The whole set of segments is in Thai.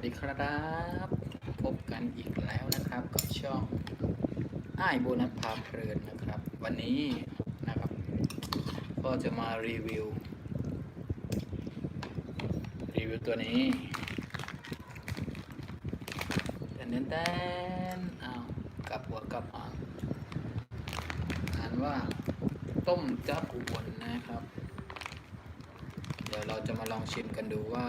วัสดีครับ พบกันอีกแล้วนะครับกับช่องอ้ายโบนัสพาเพลินนะครับ วันนี้นะครับ ก็จะมารีวิว รีวิวตัวนี้แตนแตนอ้ากับหัวกับหางอ่านว่าต้มจักอุบลนะครับ เดี๋ยวเราจะมาลองชิมกันดูว่า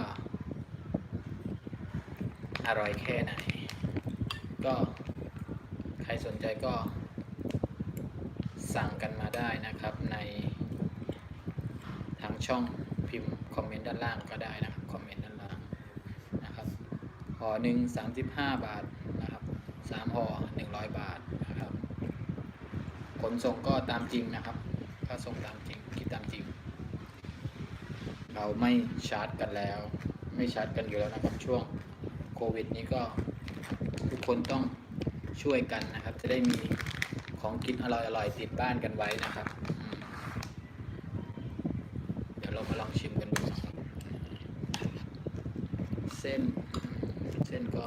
อร่อยแค่ไหน ก็ใครสนใจก็สั่งกันมาได้นะครับในทางช่องพิมพ์คอมเมนต์ด้านล่างก็ได้นะครับคอมเมนต์ด้านล่างนะครับห่อหนึ่งสามสิบห้าบาทนะครับสามห่อหนึ่งร้อยบาทนะครับขนส่งก็ตามจริงนะครับถ้าส่งตามจริงคิดตามจริง เราไม่ชาร์จกันแล้ว ไม่ชาร์จกันอยู่แล้วนะครับช่วง วิดนี้ก็ทุกคนต้องช่วยกันนะครับ จะได้มีของกินอร่อยๆติดบ้านกันไว้นะครับ เดี๋ยวเรามาลองชิมกันดูเส้นเส้นก็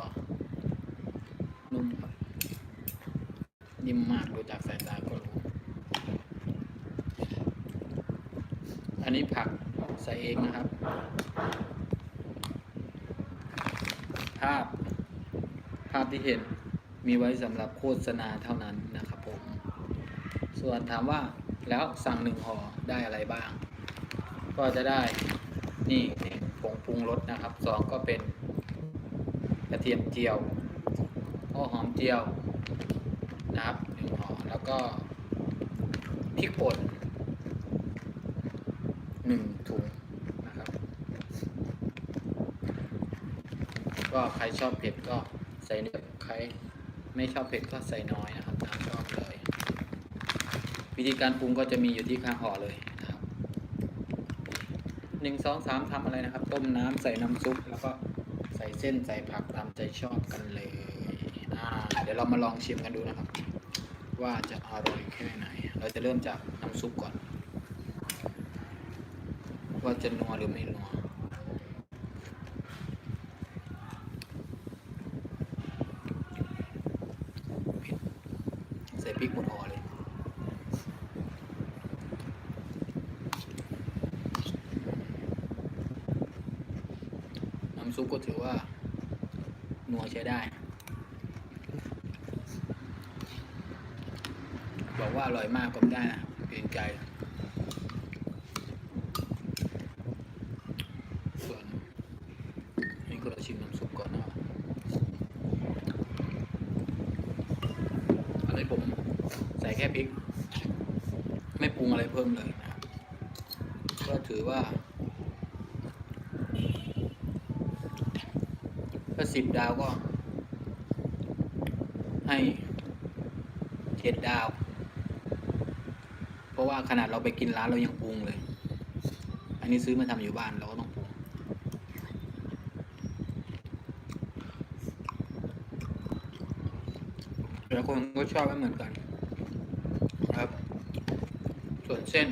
นุ่มครับนิ่มมากดูจากสายตาก็รู้อันนี้ผักใส่เองนะครับาพ ภาพที่เห็นมีไว้สำหรับโฆษณาเท่านั้นนะครับผม ส่วนถามว่าแล้วสั่งหนึ่งห่อได้อะไรบ้าง ก็จะได้นี่ผงปรุงรสนะครับสองก็เป็นกระเทียมเจียวหัวหอมเจียวนะครับหนึ่งห่อแล้วก็พริกป่นหนึ่งถุงนะครับ ก็ใครชอบเผ็ดก็ใส่เยอะใครไม่ชอบเผ็ดก็ใส่น้อยนะครับตามชอบเลยวิธีการปรุงก็จะมีอยู่ที่ข้างห่อเลยนะครับหนึ่งสองสามทำอะไรนะครับ ต้มน้ำใส่น้ำซุปแล้วก็ใส่เส้นใส่ผักตามใจชอบกันเลยอ่าเดี๋ยวเรามาลองชิมกันดูนะครับ ว่าจะอร่อยแค่ไหน เราจะเริ่มจากน้ำซุปก่อน ว่าจะนัวหรือไม่นัว ใส่พริกหมดห่อเลย น้ำ ซุปก็ถือว่านัวใช้ได้ บอกว่าอร่อยมากก็ไม่ได้นะเกรงใจ ส่วนนี่ก็เราชิมน้ำซุปก่อนนะอันนี้ผมใส่แค่พริก ไม่ปรุงอะไรเพิ่มเลยนะก็ถือว่าถ้า สิบดาวก็ ให้เจ็ดดาว เพราะว่าขนาดเราไปกินร้านเรายังปรุงเลย อันนี้ซื้อมาทำอยู่บ้านเราก็ต้องปรุงแต่คนก็ชอบไม่เหมือนกันครับ ส่วนเส้น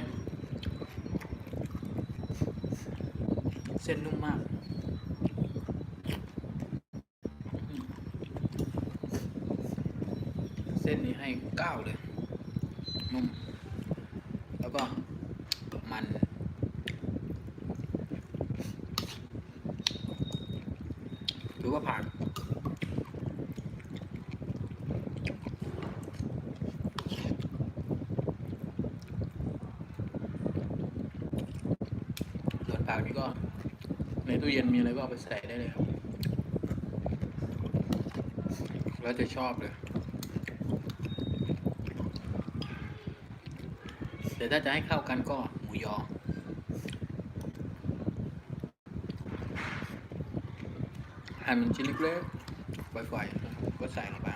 เส้นนุ่มมากอืม เส้นนี้ให้เก้าเลย นุ่ม แล้วก็มันถือว่าผ่านส่วนผักนี่ก็ ในตู้เย็นมีอะไรก็เอาไปใส่ได้เลยครับ แล้วจะชอบเลย แต่ถ้าจะให้เข้ากันก็หมูยอ หั่นเป็นชิ้นเล็กๆบ่อยๆก็ใส่ลงไป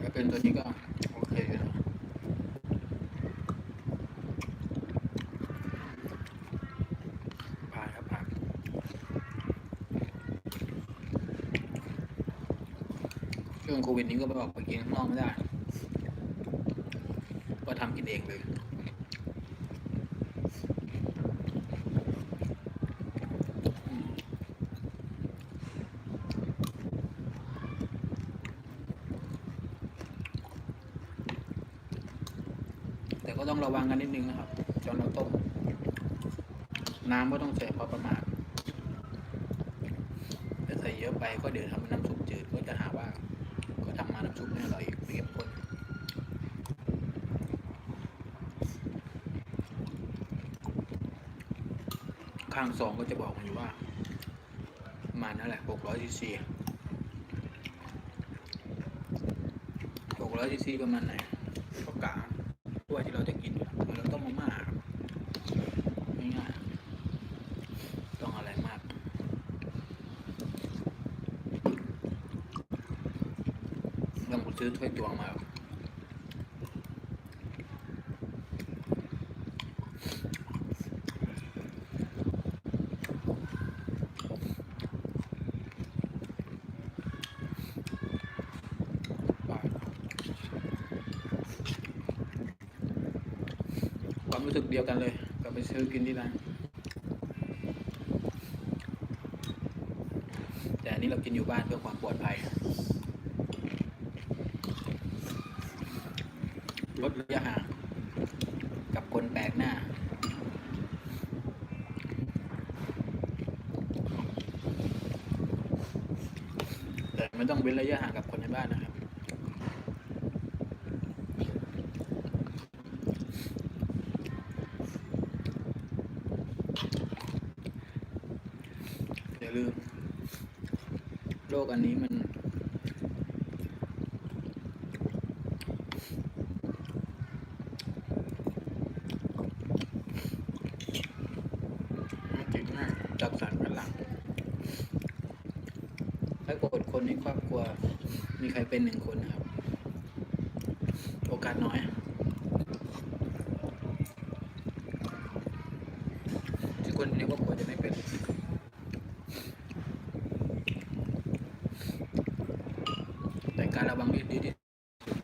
ถ้วเป็นตัวนี้ก็โอเคอยู่นะ โควิดนี้ก็ไปออกไปกินข้างนอกไม่ได้ ก็ทำกินเองเลยแต่ก็ต้องระวังกันนิดนึงนะครับจนเราต้ม น้ำก็ต้องใส่พอประมาณถ้าใส่เยอะไปก็เดี๋ยวทำน้ำซุปจืดก็จะหาว่า น้ำซุปไม่อร่อยไม่เข้มข้นข้างซองก็จะบอกมาอยู่ว่ามาณนั่นแหละ600ซีซี600ซีซีประมาณไหนก็กะถ้วยที่เราจะกินเหมือนเราต้มมาม่าง่ายๆต้องอะไรมาก ลอง ซื้อถ้วยตวงมาความรู้สึกเดียวกันเลยกับไปซื้อกินที่ร้านแต่อันนี้เรากินอยู่บ้านเพื่อความปลอดภัย ลดระยะห่างกับคนแปลกหน้า แต่ไม่ต้องเว้นระยะห่างกับคนในบ้านนะครับอย่าลืมโรคอันนี้มันมันติดง่ายจากสารคัดหลังถ้าเกิดคนในครอบครัว มีใครเป็นหนึ่งคนนะครับ โอกาสน้อยที่คนในครอบครัวจะไม่เป็น แต่การระวังที่ดีที่สุด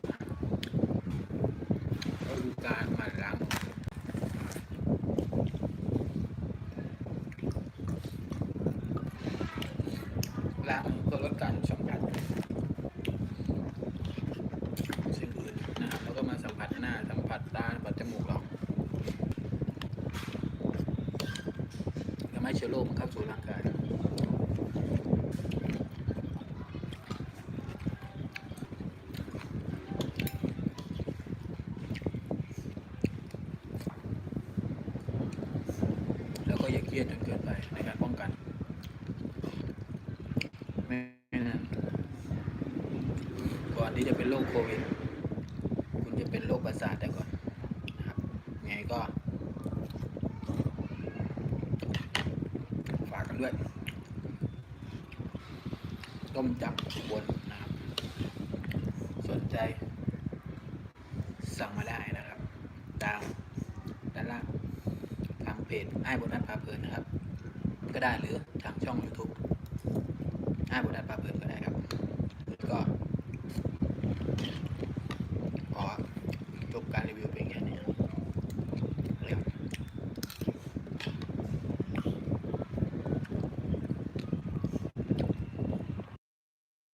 ก็คือการหมั่นล้างมือ ล้างเพื่อลดการสัมผัสสิ่งอื่นนะครับแล้วก็มาสัมผัสหน้า สัมผัสตาสัมผัสจมูกเราทำให้ เชื้อโรคมันเข้าสู่ร่างกายแล้วก็อย่าเครียดจนเกินไปในการป้องกันไม่นั้นก่อนที่จะเป็นโรคโควิด ต้มจับบนนะครับ สนใจสั่งมาได้นะครับ ตามด้านล่างทางเพจไอ้บนนัดพาเพลินนะครับ ก็ได้หรือทางช่อง YouTube ไอ้บนนัดพาเพลินก็ได้ครับก็ขอจบการรีวิวเป็น